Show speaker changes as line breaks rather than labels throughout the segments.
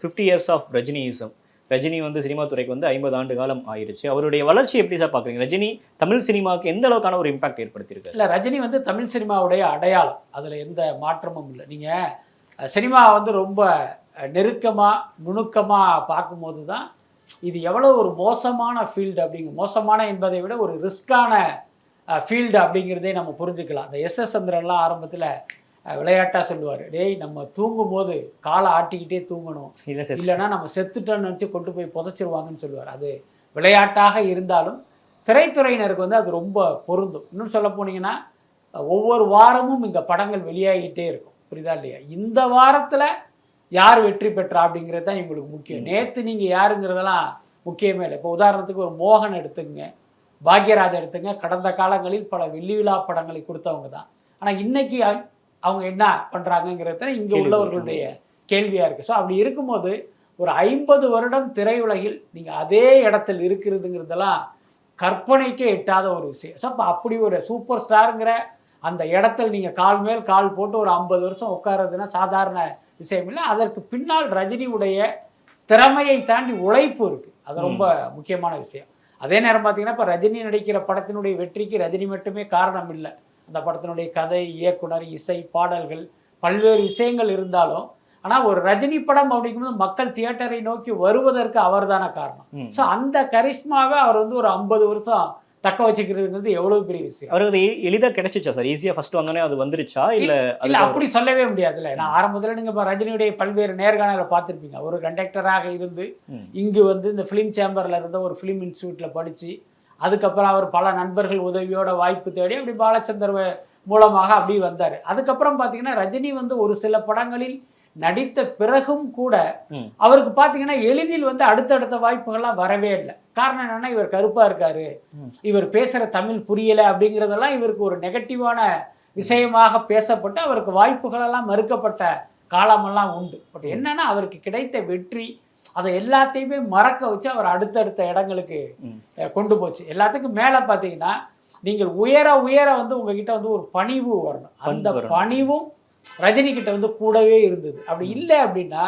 Fifty years of Rajinism Rajini வந்து cinema துறைக்கு வந்து ஐம்பது ஆண்டு காலம் ஆயிடுச்சு அவருடைய வளர்ச்சி எப்படி சார் பார்க்குறீங்க ரஜினி தமிழ் சினிமாவுக்கு எந்த அளவுக்கான ஒரு இம்பாக்ட் ஏற்படுத்தியிருக்கு
இல்லை ரஜினி வந்து தமிழ் சினிமாவுடைய அடையாளம். அதில் எந்த மாற்றமும் இல்லை. நீங்கள் சினிமா வந்து ரொம்ப நெருக்கமாக நுணுக்கமாக பார்க்கும்போது தான் இது எவ்வளோ ஒரு மோசமான ஃபீல்டு அப்படிங்க மோசமான என்பதை விட ஒரு ரிஸ்கான ஃபீல்டு அப்படிங்கிறதே நம்ம புரிஞ்சுக்கலாம். அந்த எஸ் எஸ் சந்திரன்லாம் ஆரம்பத்தில் விளையாட்டாக சொல்லுவார். டேய் நம்ம தூங்கும் போது காலை ஆட்டிக்கிட்டே தூங்கணும்.
இல்லை சார்
இல்லைன்னா நம்ம செத்துட்டோம்னு நினச்சி கொண்டு போய் புதைச்சிருவாங்கன்னு சொல்லுவார். அது விளையாட்டாக இருந்தாலும் திரைத்துறையினருக்கு வந்து அது ரொம்ப பொருந்தும். இன்னும் சொல்ல போனீங்கன்னா ஒவ்வொரு வாரமும் இங்கே படங்கள் வெளியாகிட்டே இருக்கும். புரியுதா இல்லையா? இந்த வாரத்தில் யார் வெற்றி பெற்றா அப்படிங்கிறது தான் இவங்களுக்கு முக்கியம். நேற்று நீங்கள் யாருங்கிறதெல்லாம் முக்கியமே இல்லை. இப்போ உதாரணத்துக்கு ஒரு மோகன் எடுத்துங்க பாக்யராஜ் எடுத்துங்க கடந்த காலங்களில் பல வெள்ளி விழா படங்களை கொடுத்தவங்க தான். ஆனால் இன்னைக்கு அ- அவங்க என்ன பண்ணுறாங்கங்கிறது இங்கே. உள்ளவர்களுடைய கேள்வியாக இருக்குது ஸோ அப்படி இருக்கும்போது ஒரு ஐம்பது வருடம் திரையுலகில் நீங்கள் அதே இடத்தில் இருக்கிறதுங்கிறதெல்லாம் கற்பனைக்கே எட்டாத ஒரு விஷயம். ஸோ அப்போ அப்படி ஒரு சூப்பர் ஸ்டாருங்கிற அந்த இடத்துல நீங்கள் கால் மேல் கால் போட்டு ஒரு ஐம்பது வருஷம் உட்கார்றதுன்னா சாதாரண விஷயம் இல்லை. அதற்கு பின்னால் ரஜினியுடைய திறமையை தாண்டி உழைப்பு இருக்குது அது ரொம்ப முக்கியமான விஷயம். அதே நேரம் பார்த்தீங்கன்னா இப்போ ரஜினி நடிக்கிற படத்தினுடைய வெற்றிக்கு ரஜினி மட்டுமே காரணம் இல்லை. அந்த படத்தினுடைய கதை இயக்குனர் இசை பாடல்கள் பல்வேறு விஷயங்கள் இருந்தாலும் ஆனால் ஒரு ரஜினி படம் அப்படிங்கும்போது மக்கள் தியேட்டரை நோக்கி வருவதற்கு அவர்தான காரணம்.
ம்.
ஸோ அந்த கரிஷ்மாவை அவர் வந்து ஒரு ஐம்பது வருஷம் தக்க வச்சுக்கிறதுங்கிறது எவ்வளவு பெரிய விஷயம்.
அவருக்கு அது எளிதாக கிடைச்சிச்சா சார்? ஈஸியாக ஃபர்ஸ்ட் வந்தோடனே அது வந்துருச்சா? இல்லை
இல்ல அப்படி சொல்லவே முடியாதுல்ல. நான் ஆரம்பத்துல நீங்க இப்ப ரஜினியுடைய பல்வேறு நேர்காணலை பார்த்திருப்பீங்க. ஒரு கண்டக்டராக இருந்து. இங்கு வந்து இந்த ஃபிலிம் சேம்பர்ல இருந்த ஒரு ஃபிலிம் இன்ஸ்டியூட்ல படிச்சு அதுக்கப்புறம் அவர் பல நண்பர்கள் உதவியோட வாய்ப்பு தேடி அப்படி பாலச்சந்தர் மூலமாக அப்படி வந்தார். அதுக்கப்புறம் பார்த்தீங்கன்னா ரஜினி வந்து ஒரு சில படங்களில் நடித்த பிறகும் கூட. அவருக்கு பார்த்தீங்கன்னா எளிதில் வந்து அடுத்தடுத்த வாய்ப்புகள்லாம் வரவே இல்லை. காரணம் என்னன்னா இவர் கருப்பா இருக்காரு. இவர் பேசுற தமிழ் புரியல அப்படிங்கிறதெல்லாம் இவருக்கு ஒரு நெகட்டிவான விஷயமாக பேசப்பட்டு அவருக்கு வாய்ப்புகள் எல்லாம் மறுக்கப்பட்ட காலமெல்லாம் உண்டு. பட் என்னன்னா அவருக்கு கிடைத்த வெற்றி அதை எல்லாத்தையுமே மறக்க வச்சு அவர் அடுத்தடுத்த இடங்களுக்கு கொண்டு போச்சு. எல்லாத்துக்கும் மேலே பார்த்தீங்கன்னா நீங்கள் உயர உயர வந்து உங்ககிட்ட வந்து ஒரு பணிவு வரணும். அந்த. பணிவும் ரஜினி கிட்ட வந்து கூடவே இருந்தது. அப்படி இல்லை அப்படின்னா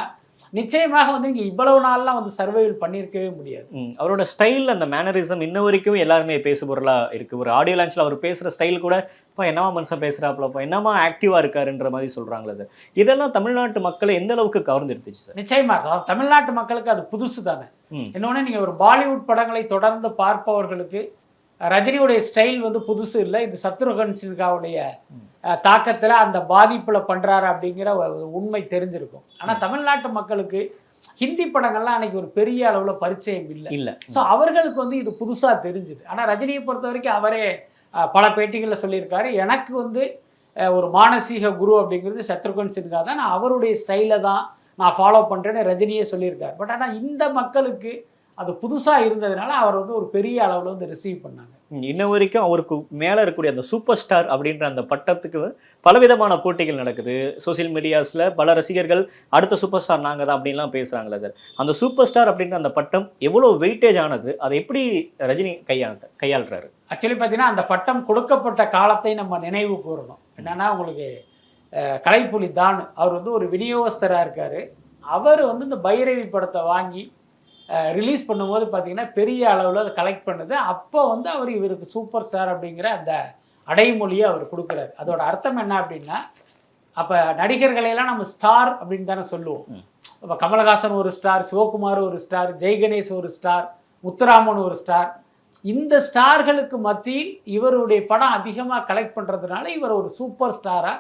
நிச்சயமாக வந்து இங்கே இவ்வளவு நாள்லாம் வந்து சர்வைவல் பண்ணியிருக்கவே முடியாது.
அவரோட ஸ்டைல் அந்த மேனரிசம் இன்ன வரைக்கும் எல்லாருமே பேசு பொருளா இருக்கு. ஒரு ஆடியோ லான்ச்ல அவர் பேசுற ஸ்டைல் கூட இப்போ என்னமா மனுஷன் பேசுறாப்லப்பா என்னமா ஆக்டிவா இருக்காருன்ற மாதிரி சொல்றாங்களே சார். இதெல்லாம் தமிழ்நாட்டு மக்களை எந்த அளவுக்கு கவர்ந்துருந்துச்சு சார்?
நிச்சயமா அதாவது தமிழ்நாட்டு மக்களுக்கு அது புதுசு தானே. இன்னொன்று நீங்கள் ஒரு பாலிவுட் படங்களை தொடர்ந்து பார்ப்பவர்களுக்கு ரஜினியுடைய ஸ்டைல் வந்து புதுசு இல்லை. இது சத்ருகன் சின்ஹாவுடைய தாக்கத்தில் அந்த பாதிப்பில் பண்ணுறாரு அப்படிங்கிற உண்மை தெரிஞ்சிருக்கும். ஆனால் தமிழ்நாட்டு மக்களுக்கு ஹிந்தி படங்கள்லாம் அன்னைக்கு ஒரு பெரிய அளவில் பரிச்சயம் இல்லை.
இல்ல.
ஸோ அவர்களுக்கு வந்து இது புதுசாக தெரிஞ்சுது. ஆனால் ரஜினியை பொறுத்த வரைக்கும் அவரே பல பேட்டிகளில் சொல்லியிருக்காரு. எனக்கு வந்து ஒரு மானசீக குரு அப்படிங்கிறது சத்ருகன் சின்ஹா தான். நான் அவருடைய ஸ்டைலை தான் நான் ஃபாலோ பண்ணுறேன்னு ரஜினியே சொல்லியிருக்காரு. பட் ஆனால் இந்த மக்களுக்கு அது புதுசாக இருந்ததுனால அவர் வந்து ஒரு பெரிய அளவில் வந்து ரிசீவ் பண்ணாங்க.
இன்ன வரைக்கும் அவருக்கு மேல இருக்கக்கூடிய அந்த சூப்பர் ஸ்டார் அப்படின்ற அந்த பட்டத்துக்கு பலவிதமான போட்டிகள் நடக்குது. சோஷியல் மீடியாஸ்ல பல ரசிகர்கள் அடுத்த சூப்பர் ஸ்டார் நாங்க தான் அப்படின்லாம் பேசுறாங்களே சார் அந்த சூப்பர் ஸ்டார் அப்படின்ற அந்த பட்டம் எவ்வளவு வெயிட்டேஜ் ஆனது? அதை எப்படி ரஜினி கையாள கையாளுறாரு?
ஆக்சுவலி பார்த்தீங்கன்னா அந்த பட்டம் கொடுக்கப்பட்ட காலத்தை நம்ம நினைவு கூறணும். என்னன்னா உங்களுக்கு கலைப்புலி தான். அவர் வந்து ஒரு விநியோகஸ்தராக இருக்கார். அவர் வந்து இந்த பைரவி படத்தை வாங்கி ரிலீஸ் பண்ணும்போது பார்த்தீங்கன்னா பெரிய அளவில் அதை கலெக்ட் பண்ணுது. அப்போ வந்து அவர் இவருக்கு சூப்பர் ஸ்டார் அப்படிங்கிற அந்த அடைமொழியை அவர் கொடுக்குறாரு. அதோட அர்த்தம் என்ன அப்படின்னா அப்போ நடிகர்களையெல்லாம் நம்ம ஸ்டார் அப்படின்னு தானே சொல்லுவோம். இப்போ கமலஹாசன் ஒரு ஸ்டார் சிவகுமார் ஒரு ஸ்டார் ஜெய் கணேஷ் ஒரு ஸ்டார் முத்துராமன் ஒரு ஸ்டார் இந்த ஸ்டார்களுக்கு மத்தியில் இவருடைய படம் அதிகமாக கலெக்ட் பண்ணுறதுனால இவர் ஒரு சூப்பர் ஸ்டாராக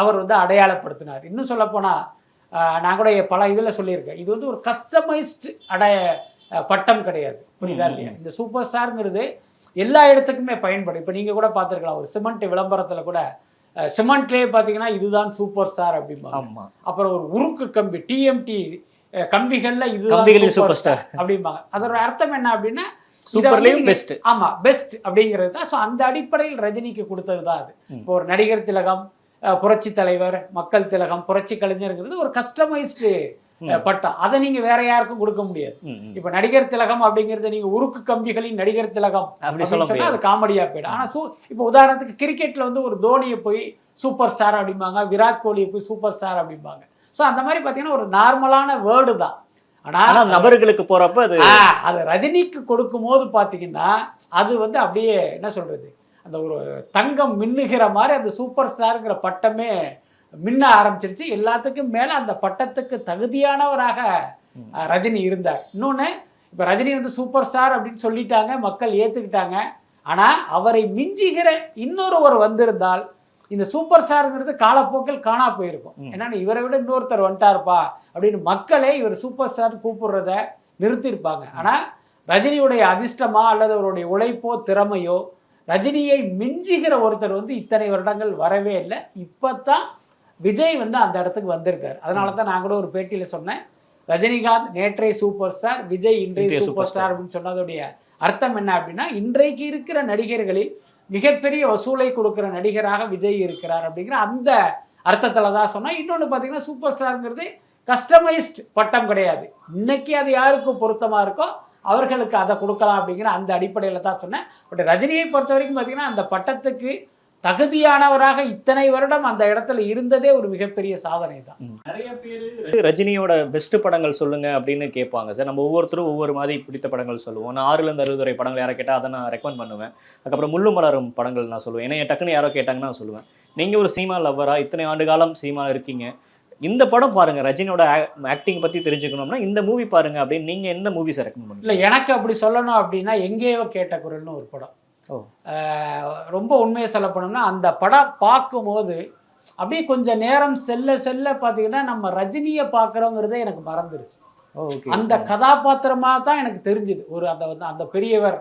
அவர் வந்து அடையாளப்படுத்தினார். இன்னும் சொல்லப்போனால் நான் கூட பல இதில் சொல்லியிருக்கேன். இது வந்து ஒரு கஸ்டமைஸ்டு அடைய பட்டம் கிடையாது. புரியுதா இல்லையா? இந்த சூப்பர் ஸ்டாருங்கிறது எல்லா இடத்துக்குமே பயன்படும். இப்போ நீங்கள் கூட பார்த்துருக்கலாம். ஒரு சிமெண்ட் விளம்பரத்தில் கூட சிமெண்ட்லேயே பார்த்தீங்கன்னா இதுதான் சூப்பர் ஸ்டார் அப்படிம்பாங்க. அப்புறம் ஒரு உருக்கு கம்பி டிஎம்டி கம்பிகள்ல இதுதான் சூப்பர்
ஸ்டார்
அப்படிம்பாங்க. அதோட அர்த்தம் என்ன அப்படின்னா
பெஸ்ட்
ஆமா பெஸ்ட் அப்படிங்கிறது தான். ஸோ அந்த அடிப்படையில் ரஜினிக்கு கொடுத்தது தான் அது. இப்போ ஒரு நடிகர் திலகம் புரட்சி தலைவர் மக்கள் திலகம் புரட்சி கலைஞருங்கிறது ஒரு கஸ்டமைஸ்டு. பட்டம். அதை நீங்க வேற யாருக்கும் கொடுக்க முடியாது. இப்போ நடிகர் திலகம் அப்படிங்கிறது நீங்க உருக்கு கம்பிகளின் நடிகர் திலகம் அப்படின்னு சொன்னா அது காமெடியா போயிடும். ஆனா சூ இப்போ உதாரணத்துக்கு கிரிக்கெட்ல வந்து ஒரு தோனியை போய் சூப்பர் ஸ்டார் அப்படிம்பாங்க விராட் கோலியை போய் சூப்பர் ஸ்டார் அப்படிம்பாங்க. ஸோ அந்த மாதிரி பார்த்தீங்கன்னா ஒரு நார்மலான வேர்டு தான்.
ஆனா
ஆனா
நபர்களுக்கு போறப்ப அது
அது ரஜினிக்கு கொடுக்கும்போது பார்த்தீங்கன்னா அது வந்து அப்படியே என்ன சொல்றது? அந்த ஒரு தங்கம் மின்னுகிற மாதிரி அந்த சூப்பர் ஸ்டாருங்கிற பட்டமே மின்ன ஆரம்பிச்சிருச்சு. எல்லாத்துக்கும் மேலே அந்த பட்டத்துக்கு தகுதியானவராக ரஜினி இருந்தார். இன்னொன்று இப்போ ரஜினி வந்து சூப்பர் ஸ்டார் அப்படின்னு சொல்லிட்டாங்க மக்கள் ஏற்றுக்கிட்டாங்க ஆனால் அவரை மிஞ்சுகிற இன்னொருவர் வந்திருந்தால் இந்த சூப்பர் ஸ்டாருங்கிறது காலப்போக்கில் காணா போயிருக்கும். என்னன்னா இவரை விட இன்னொருத்தர் வந்துட்டாருப்பா அப்படின்னு மக்களே இவர் சூப்பர் ஸ்டார் கூப்பிடுறத நிறுத்தியிருப்பாங்க. ஆனால் ரஜினியுடைய அதிர்ஷ்டமா அல்லது அவருடைய உழைப்போ திறமையோ ரஜினியை மிஞ்சுகிற ஒருத்தர் வந்து இத்தனை வருடங்கள் வரவே இல்லை. இப்போ தான் விஜய் வந்து அந்த இடத்துக்கு வந்திருக்காரு. அதனால தான் நான் கூட ஒரு பேட்டியில் சொன்னேன். ரஜினிகாந்த் நேற்றைய சூப்பர் ஸ்டார் விஜய் இன்றைய சூப்பர் ஸ்டார் அப்படின்னு சொன்னதுடைய அர்த்தம் என்ன அப்படின்னா இன்றைக்கு இருக்கிற நடிகர்களில் மிகப்பெரிய வசூலை கொடுக்கிற நடிகராக விஜய் இருக்கிறார் அப்படிங்கிற அந்த அர்த்தத்தில் தான் சொன்னேன். இன்னொன்று பார்த்தீங்கன்னா சூப்பர் ஸ்டாருங்கிறது கஸ்டமைஸ்ட் பட்டம் கிடையாது. இன்னைக்கு அது யாருக்கு பொருத்தமாக இருக்கோ அவர்களுக்கு அதை கொடுக்கலாம் அப்படிங்கிற அந்த அடிப்படையில் தான் சொன்னேன். பட் ரஜினியை பொறுத்த வரைக்கும் பார்த்தீங்கன்னா அந்த பட்டத்துக்கு தகுதியானவராக இத்தனை வருடம் அந்த இடத்துல இருந்ததே ஒரு மிகப்பெரிய சாதனை தான்.
நிறைய பேர் ரஜினியோட பெஸ்ட் படங்கள் சொல்லுங்க அப்படின்னு கேட்பாங்க சார். நம்ம ஒவ்வொருத்தரும் ஒவ்வொரு மாதிரி பிடித்த படங்கள் சொல்லுவோம். நான் ஆறுல இருந்து அறுபது வரை படங்கள் யாரை கேட்டால் அதை நான் ரெக்கமெண்ட் பண்ணுவேன். அதுக்கப்புறம் முள்ளு மலரும் படங்கள் நான் சொல்லுவேன். ஏன்னா டக்குன்னு யாரோ கேட்டாங்கன்னா நான் சொல்லுவேன். நீங்க ஒரு சினிமா லவ்வரா இத்தனை ஆண்டு காலம் சினிமா இருக்கீங்க. இந்த படம் பாருங்க ரஜினியோட ஆக்டிங் பத்தி தெரிஞ்சுக்கணும்னா இந்த மூவி பாருங்க அப்படின்னு நீங்க என்ன மூவிஸை ரெக்கமெண்ட் பண்ணுங்க
இல்லை எனக்கு அப்படி சொல்லணும் அப்படின்னா எங்கேயோ கேட்ட குரல்னு ஒரு படம். ரொம்ப உண்மையை சொல்ல போனோம்னா அந்த படம் பார்க்கும்போது அப்படியே கொஞ்சம் நேரம் செல்ல செல்ல பார்த்தீங்கன்னா நம்ம ரஜினியை பார்க்குறோங்கிறதே எனக்கு மறந்துருச்சு.
ஓகே
அந்த கதாபாத்திரமாக தான் எனக்கு தெரிஞ்சுது. ஒரு அந்த வந்து அந்த பெரியவர்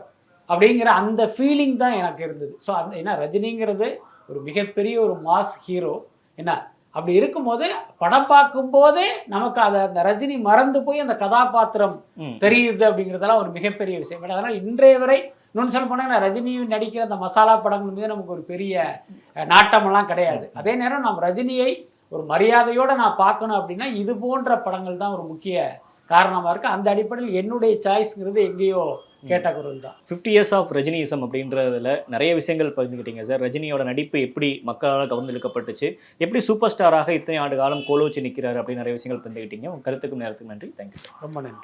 அப்படிங்கிற அந்த ஃபீலிங் தான் எனக்கு இருந்தது. ஸோ அந்த ஏன்னா ரஜினிங்கிறது ஒரு மிகப்பெரிய ஒரு மாஸ் ஹீரோ என்ன அப்படி இருக்கும்போது படம் பார்க்கும்போதே நமக்கு அதை அந்த ரஜினி மறந்து போய் அந்த கதாபாத்திரம் தெரியுது அப்படிங்கிறதெல்லாம் ஒரு மிகப்பெரிய விஷயம். பட் அதனால் இன்றைய வரை இன்னொன்று சொல்ல போனால் ரஜினி நடிக்கிற அந்த மசாலா படங்கள் மீது நமக்கு ஒரு பெரிய நாட்டமெல்லாம் கிடையாது. அதே நேரம் நாம் ரஜினியை ஒரு மரியாதையோடு நான் பார்க்கணும் அப்படின்னா இது போன்ற படங்கள் தான் ஒரு முக்கிய காரணமாக இருக்குது அந்த அடிப்படையில் என்னுடைய சாய்ஸ்ங்கிறது எங்கேயோ கேட்ட குரல் தான்
ஃபிஃப்டி இயர்ஸ் ஆஃப் ரஜினிசம் அப்படின்றதுல நிறைய விஷயங்கள் பகிர்ந்துக்கிட்டீங்க சார். ரஜினியோட நடிப்பு எப்படி மக்களால் கவர்ந்தெழுக்கப்பட்டுச்சு? எப்படி சூப்பர் ஸ்டாராக இத்தனை ஆண்டு காலம் கோலோச்சி நிற்கிறாரு அப்படின்னு நிறைய விஷயங்கள் பகிர்ந்துக்கிட்டீங்க உங்க கருத்துக்கும் நேரத்துக்கு நன்றி. தேங்க்யூ
ரொம்ப நன்றி.